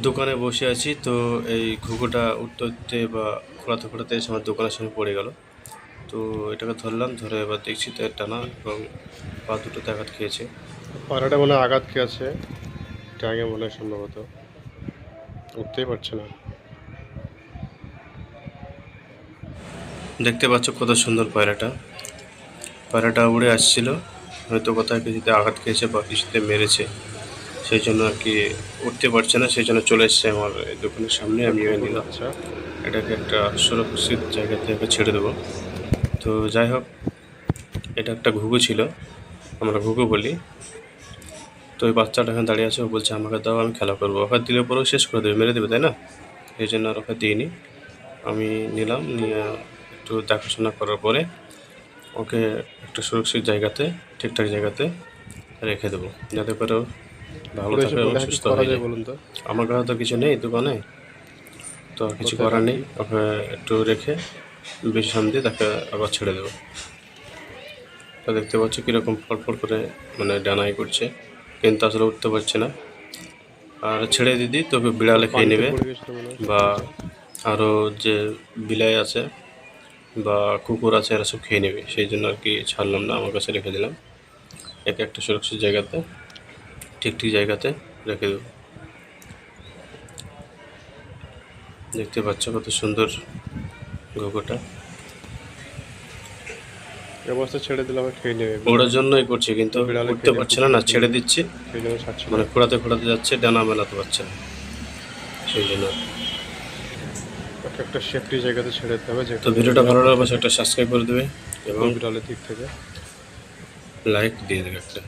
দোকানে বসে আছি তো এই ঘুঘুটা উঠতে উঠতে বা খোলাতে খোলাতে এসে আমার দোকানের সামনে পড়ে গেল। তো এটাকে ধরলাম ধরে এবার দেখছি তো টানা এবং পা দুটোতে আঘাত খেয়েছে। পাড়াটা মনে হয় আঘাত খেয়েছে ট্যাঙে মনে হয় সম্ভবত। উঠতেই পারছে না। দেখতে পাচ্ছ কত সুন্দর পায়রাটা। পায়রাটা উড়ে আসছিল হয়তো কোথায় কিছুতে আঘাত খেয়েছে বা কিছুতে মেরেছে। সেই জন্য আর কি উঠতে পারছে না সেই জন্য চলে এসছে আমার দোকানের সামনে আমি নিলাম। আচ্ছা। এটাকে একটা সুরক্ষিত জায়গা থেকে ছেড়ে দেবো। তো যাই হোক এটা একটা ঘুঘু ছিল আমরা ঘুঘু বলি। তো ওই বাচ্চাটা এখানে দাঁড়িয়ে আছে ও বলছে আমাকে দাও আমি খেলা করব। ওকে দিলে পরেও শেষ করে দেবে মেরে দেবে তাই না? এই জন্য আর ওকে দিইনি। আমি নিলাম নিয়ে একটু দেখাশোনা করার পরে ওকে একটা সুরক্ষিত জায়গাতে ঠিকঠাক জায়গাতে রেখে দেবো যাতে করে ভালো এবং সুস্থ হয়ে আমার কাছে তো কিছু নেই দোকানে। তো কিছু করার নেই ওকে একটু রেখে বিশ্রাম দিয়ে তাকে আবার ছেড়ে দেবো। তো দেখতে পাচ্ছ কীরকম ফটফট করে মানে ডানাই করছে কিন্তু আসলে উঠতে পারছে না। আর ছেড়ে দিদি তোকে বিড়ালে খেয়ে নেবে। বা আরও যে বিলাই আছে বা কুকুর আছে এরা সব খেয়ে নেবে। সেই জন্য আর কি ছাড়লাম না আমার কাছে রেখে দিলাম। একে একটা সুরক্ষিত জায়গাতে। ঠিক ঠিক জায়গাতে রেখে দেবো। দেখতে পাচ্ছ কত সুন্দর অবস্থা ছেড়ে দিলাম খেয়ে নেবে। ওড়ার জন্যই করছি কিন্তু উঠতে পারছে না না ছেড়ে দিচ্ছি। মানে খোঁড়াতে খোঁড়াতে যাচ্ছে ডানা মেলাতে পারছে না। সেই জন্য। একটা সেফটি জায়গাতে ছেড়ে দিতে হবে যে তো ভিডিওটা ভালো লাগলে অবশ্যই একটা সাবস্ক্রাইব করে দেবে এবং বিড়ালের দিক থেকে লাইক দিয়ে দেবে একটা।